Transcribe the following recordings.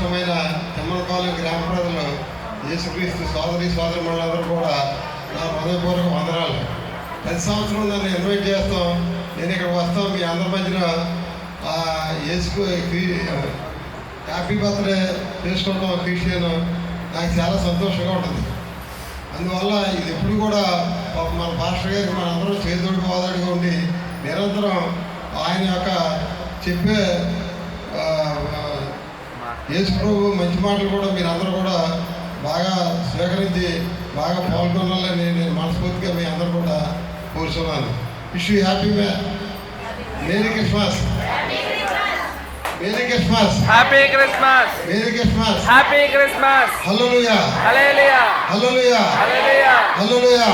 సతీమణి గారికి తిమ్మలపాలెం గ్రామ ప్రజలు యేసుక్రీస్తు సోదరి సోదరి మండలందరూ కూడా నా హృదయపూర్వక వందనాలు. ప్రతి సంవత్సరం నన్ను ఇన్వైట్ చేస్తాం. నేను ఇక్కడ వస్తాం. మీ అందరి మధ్యన యేసుకు హ్యాపీ బర్త్డే చేసుకోవడం క్రిస్టియన్. నాకు చాలా సంతోషంగా ఉంటుంది. అందువల్ల ఇది ఎప్పుడు కూడా మన పాస్టర్ గారికి మన అందరం చేదోడు పోదాడుగా ఉండి నిరంతరం ఆయన యొక్క చెప్పే యేసు ప్రభు మంచి మాటలు కూడా మీరందరూ కూడా బాగా స్వీకరించి బాగా పాల్గొనాలని నేను మనస్ఫూర్తిగా మీ అందరూ కూడా కోరుతున్నాను wish you happy may merry Christmas merry Christmas happy Christmas merry Christmas happy Christmas hallelujah hallelujah hallelujah hallelujah hallelujah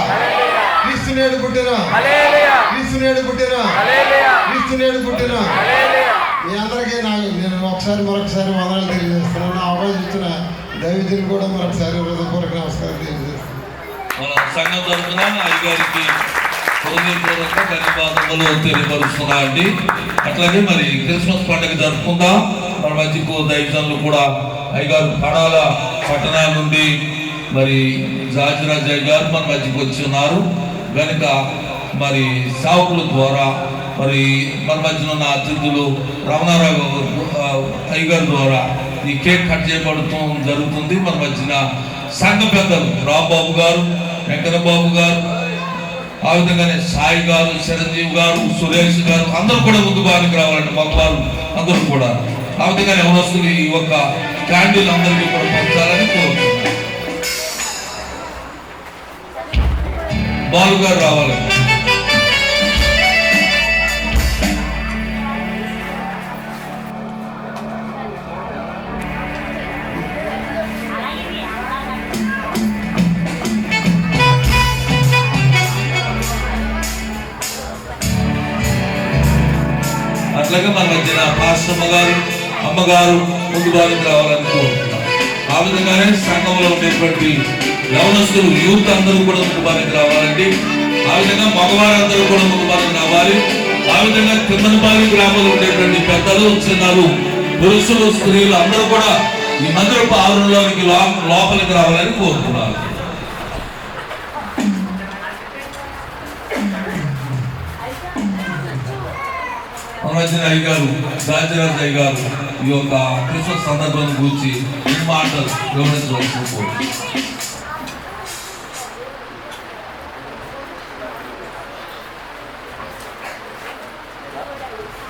క్రీస్తు నేడు పుట్టిన. హల్లెలూయా క్రీస్తు నేడు పుట్టిన. హల్లెలూయా క్రీస్తు నేడు పుట్టిన. హల్లెలూయా మీ అందరికీ నాకు నేను ఒకసారి మరొకసారి వందనాలు తెలియజేస్తున్నాను. నా అవకాశం ఇచ్చిన దైవజులు కూడా మరొకసారి హృదయపూర్వక నమస్కారం తెలియజేస్తున్నాను. మన సంఘం తరఫున అయ్యగారికి హృదయపూర్వక ధన్యవాదములు తెలియపరుస్తున్నా అండి అట్లాగే మరి క్రిస్మస్ పండుగ జరుపుకుందాం. మన మధ్యకు దైవజనులు కూడా అయ్యగారు పడాల పట్టణాల నుండి మరి జాజిరాజయ్య గారు మన మధ్యకు వచ్చి ఉన్నారు. కనుక మరి సావుకుల ద్వారా మరి మన మధ్యన ఉన్న అతిథులు రమణారావు అయ్యగారి ద్వారా ఈ కేక్ కట్ చేయబడుతూ జరుగుతుంది. మన మధ్యన సంఘ పెద్దలు రాంబాబు గారు వెంకట బాబు గారు ఆ విధంగానే సాయి గారు చిరంజీవి గారు సురేష్ గారు అందరూ కూడా ముందు బారికి రావాలండి. మగవారు అందరూ కూడా. ఆ విధంగానే ఎవరొస్తుంది ఈ యొక్క క్యాండిల్ అందరికీ కూడా పంచాలని కోరుతున్నాను బాలు గారు రావాలండి అట్లాగే మన మధ్యన గారు అమ్మగారు ముందు రావాలని కోరుతున్నాం ఆ విధంగానే సంఘంలో ఉండేటువంటి యవనస్తులు యూత్ అందరూ కూడా ముందు రావాలండి. ఆ విధంగా మగవారందరూ కూడా ముందు రావాలి. ఆ విధంగా తిమ్మనపాలి గ్రామంలో ఉండేటువంటి పెద్దలు చిన్నలు పురుషులు స్త్రీలు అందరూ కూడా ఈ మందిరపు ఆవరణలోనికి లోపలికి రావాలని కోరుతున్నారు మనమచ్చిన అయ్యగారు రాజరాజు అయ్యగారు ఈ యొక్క క్రిస్మస్ సందర్భాన్ని గురించి ఈ మాటలు గమనించవలసిన కోరు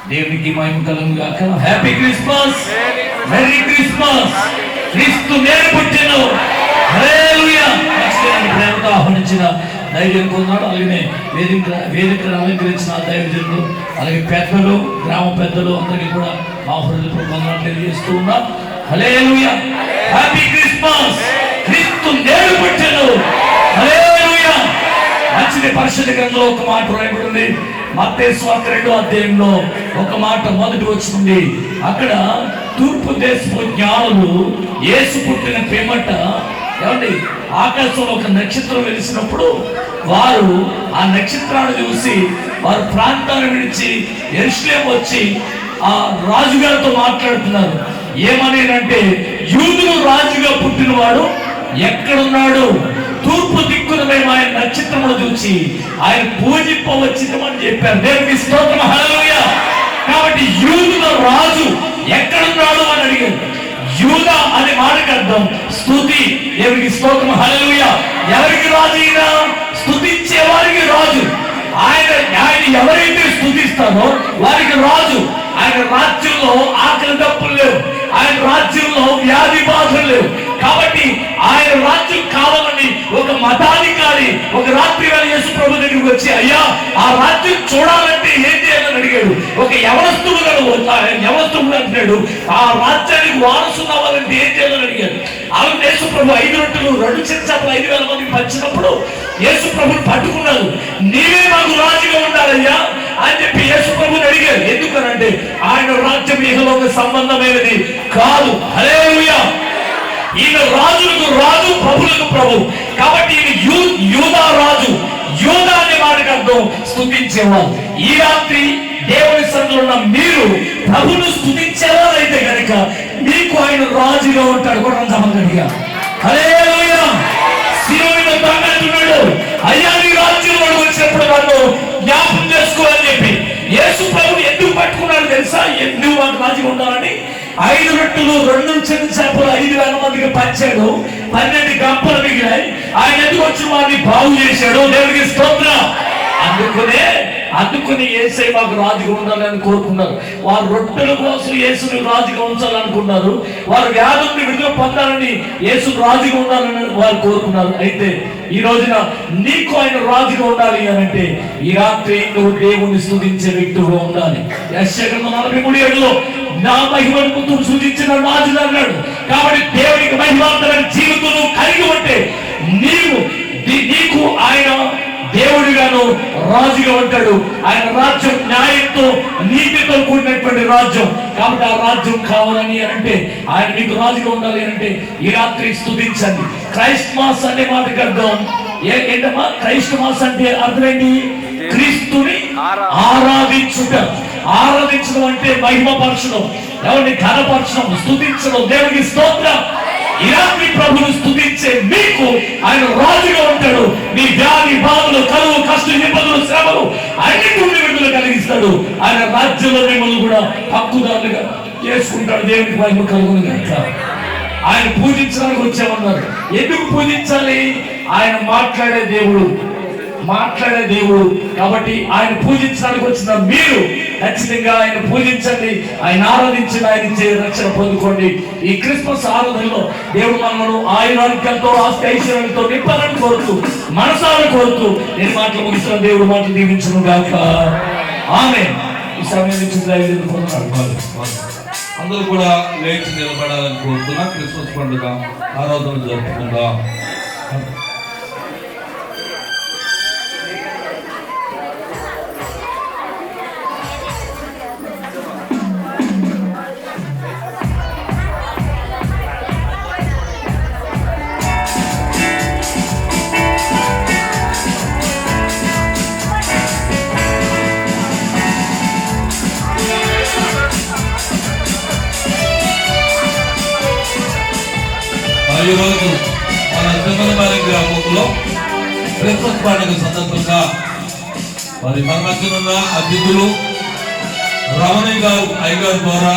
దేవునికి మహిమ కలుగు గాక హ్యాపీ క్రిస్మస్ మెరీ క్రిస్మస్ క్రీస్తు నేడు పుట్టిను హల్లెలూయా క్రీస్తుని ప్రేమతో ఆహ్వానించిన దైవం పొందాడు అలాగే వేదిక వేదికను అలంకరించిన దైవజనులు అలాగే పెద్దలు గ్రామ పెద్దలు అందరికీ కూడా మా హృదయపూర్వక వందనాలు తెలియజేస్తూ ఉన్నాం. హలే హ్యాపీ క్రిస్మస్ క్రీస్తు నేడు పుట్టిను. హల్లెలూయా. మంచిది పరిశుద్ధ గ్రంథంలో ఒక మాట రాయబడింది. మత్తయి స్వార్థ రెండో అధ్యాయంలో ఒక మాట మొదటి వచ్చింది. అక్కడ తూర్పు దేశపు జ్ఞానులు యేసు పుట్టిన పేమట ఏమండి? ఆకాశంలో ఒక నక్షత్రం వెలిసినప్పుడు వారు ఆ నక్షత్రాన్ని చూసి వారు ప్రాంతాన్ని విడిచి ఎరుసలేం వచ్చి ఆ రాజుగారితో మాట్లాడుతున్నారు. ఏమని అంటే యూదులు రాజుగా పుట్టినవాడు ఎక్కడున్నాడు? తూర్పు దిక్కున మేము ఆయన నక్షత్రమును చూసి ఆయన పూజింపవచ్చినమని చెప్పారు. దేవునికి స్తోత్రం. హలోయ కాబట్టి యూదుల రాజు ఎక్కడున్నాడు అని అడిగారు. యూద అనే మాటకు అర్థం. స్తుతి ఎవరికి స్తోత్రం హలలుయ ఎవరికి రాజు ఈయన? స్థుతించే వారికి రాజు. ఆయన ఆయన ఎవరైతే స్తుతిస్తారో వారికి రాజు. ఆయన రాజ్యంలో ఆకలి తప్పులు లేవు. ఆయన రాజ్యంలో వ్యాధి బాధలు లేవు. కాబట్టి ఆయన రాజ్యం కావాలని ఒక మతాధికారి ఒక రాత్రి వేళ యేసు ప్రభు దగ్గరికి వచ్చి అయ్యా ఆ రాజ్యం చూడాలంటే ఏం చేయాలని అడిగాడు. ఒక యవనస్తుడు యవనస్తుడు అంటున్నాడు. ఆ రాజ్యానికి వారసులు అవ్వాలంటే ఏం చేయాలని అడిగాడు. ఆమె యేసు ప్రభు ఐదు రొట్టెలు రెండు చెంచాపలు ఐదు వేల మంది పంచినప్పుడు యేసు ప్రభుని పట్టుకున్నారు నీవే మాకు రాజుగా ఉండాలయ్యా అని చెప్పి యేసు ప్రభుని అడిగారు ఎందుకనంటే ఆయన రాజ్యం ఇహలోక సంబంధమైనది కాదు. హల్లెలూయా! ఈయన రాజులకు రాజు ప్రభులకు ప్రభు. కాబట్టి ఈయన యూ యూదా రాజు యూదా అనే వారికి అర్థం స్థుతించేవారు ఈ రాత్రి దేవుని సన్నిధిలో ఉన్న మీరు ప్రభును స్థుతించేవారైతే కనుక మీకు ఆయన రాజుగా ఉంటాడు. కూడా గడిగా అరే శిలువ తాగంటున్నాడు అయ్యా నీ రాజ్యంలో వచ్చినప్పుడు నన్ను జ్ఞాపం చేసుకోవాలని చెప్పి. యేసు ప్రభు ఎందుకు పట్టుకున్నాడు తెలుసా? ఎందుకు మాకు రాజీ ఉండాలని? ఐదు రొట్టెలు రెండు చిన్న చేపలు ఐదు వేల మందికి పంచాడు. పన్నెండు గంపలు మిగిలాయి. ఆయన ఎందుకు వచ్చి వారిని బాగు చేశాడు? దేవుడికి స్తోత్రం. అందుకునే అందుకుని ఏసై మాకు రాజుగా ఉండాలని కోరుకున్నారు. వారు రొట్టెల కోసం యేసుని రాజుగా ఉంచాలనుకున్నారు. వారు వ్యాధుల్ని విడుదల పొందాలని యేసు రాజుగా ఉండాలని వారు కోరుకున్నారు. అయితే ఈ రోజున నీకు ఆయన రాజుగా ఉండాలి అని అంటే ఈ రాత్రి నువ్వు దేవుణ్ణి స్థుతించే వ్యక్తిగా ఉండాలి. యశ్వ నలభై మూడు ఏడులో నా మహిమను సూచించిన రాజు అన్నాడు. కాబట్టి దేవునికి మహిమాంతరం జీవితం నువ్వు కలిగి ఉంటే నీవు నీకు ఆయన దేవుడిగాను రాజుగా ఉంటాడు. ఆయన రాజ్యం న్యాయంతో నీతితో కూడినటువంటి రాజ్యం. కాబట్టి ఆ రాజ్యం కావాలని అంటే ఆయన మీకు రాజుగా ఉండాలి అని అంటే ఈ రాత్రి స్తుతించండి. క్రైస్ట్ మాస్ అనే మాటకి అర్థం ఏంటమ్మా? క్రైస్ట్ మాస్ అంటే అర్థం ఏంటి క్రీస్తుని ఆరాధించుట. ఆరాధించడం అంటే మహిమపరచడం ఎవరిని ఘనపరచడం? స్థుతించడం దేవునికి స్తోత్రం. ఇలాంటి ప్రభుని స్థుతించే మీకు ఆయన రాజుగా ఉంటాడు. మీ వ్యాధి బాధలు కరువు కష్ట ఇబ్బందులు శ్రమలు అన్ని నుండి విడుదల కలిగిస్తాడు. ఆయన రాజ్యంలో మిమ్మల్ని కూడా హక్కుదారులుగా చేసుకుంటాడు. దేవునికి మహిమ కలుగును ఆయన పూజించడానికి వచ్చామన్నారు. ఎందుకు పూజించాలి? ఆయన మాట్లాడే దేవుడు మాట్లాడే దేవుడు. కాబట్టి ఆయన పూజించడానికి వచ్చిన మీరు ఖచ్చితంగా ఆయన పూజించండి. ఆయన ఆరాధించండి ఆయన ఇచ్చే రక్షణ పొందుకోండి. ఈ క్రిస్మస్ ఆరాధనలో దేవుడు మనను ఆయురారోగ్యంతో ఆస్తి ఐశ్వర్యంతో నింపాలని కోరుతూ మనసాలను కోరుతూ నేను మాటలు ముగిస్తున్న దేవుడు మాటలు దీవించను గాక. ఆమె ఈ సమయం నుంచి అందరూ కూడా లేచి నిలబడాలని కోరుతున్నా క్రిస్మస్ పండుగ ఆరాధన జరుపుకుందాం. ఈరోజు మన తిమ్మలమారి గ్రామంలో క్రిస్మస్ పండుగ సందర్భంగా మరి మన అతిథులు రమణయ్య గారు అయ్యగారు ద్వారా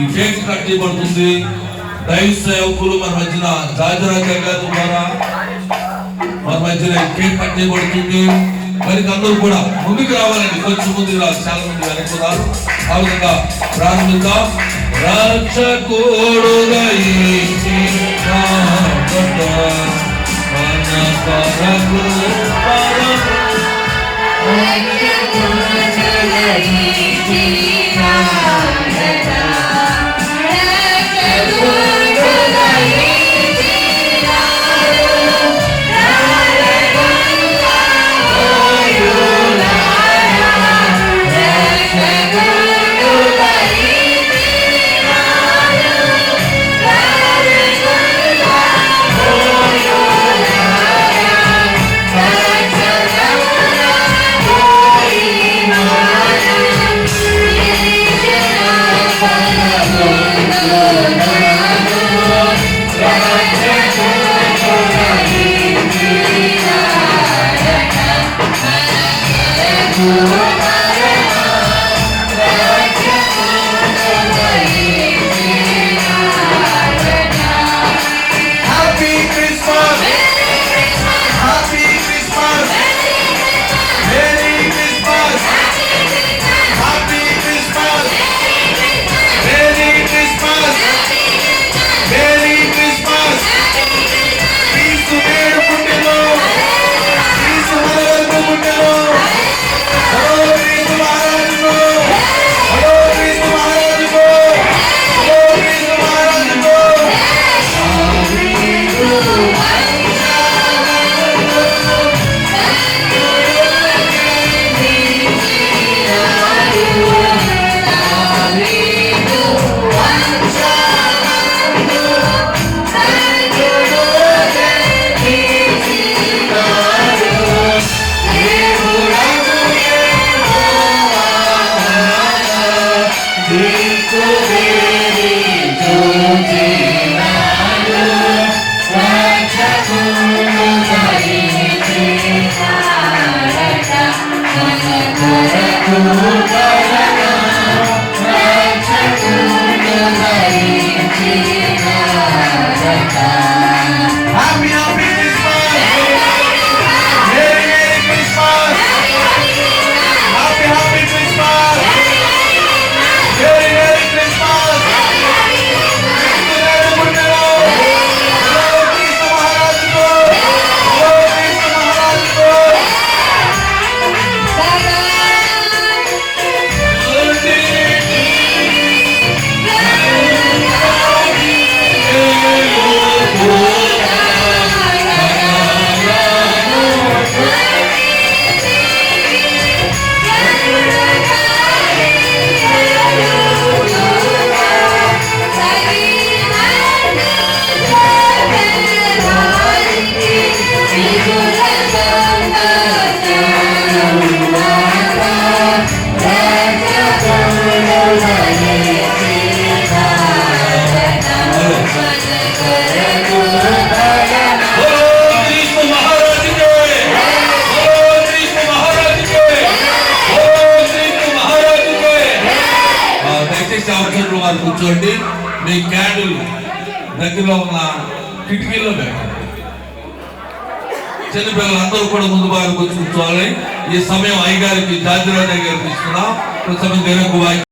ఈ కేక్ కట్ చేయబడుతుంది. దైవ సేవకులు మన మధ్యన జాజరాజ గారి ద్వారా మన మధ్యన ఈ కేక్ కట్ చేయబడుతుంది. మరి అందరూ కూడా ముందుకు రావాలండి. కొంచెం ముందుకు రావాలి. చాలా మంది వెనక్కున్నారు ఆ విధంగా ప్రారంభిద్దాం. రక్షకుడుగా ఇచ్చిన మాట మన పరకు పరము మీ క్యాండిల్ దగ్గరలో ఉన్న కిటికీలో పెట్టండి. చిన్నపిల్లలందరూ కూడా ముందు భాగం వచ్చి కూర్చోవాలి. ఈ సమయం అయ్యగారికి జాతిరాజు గారికి ఇస్తున్నాం. కొంచెం వెనక్కు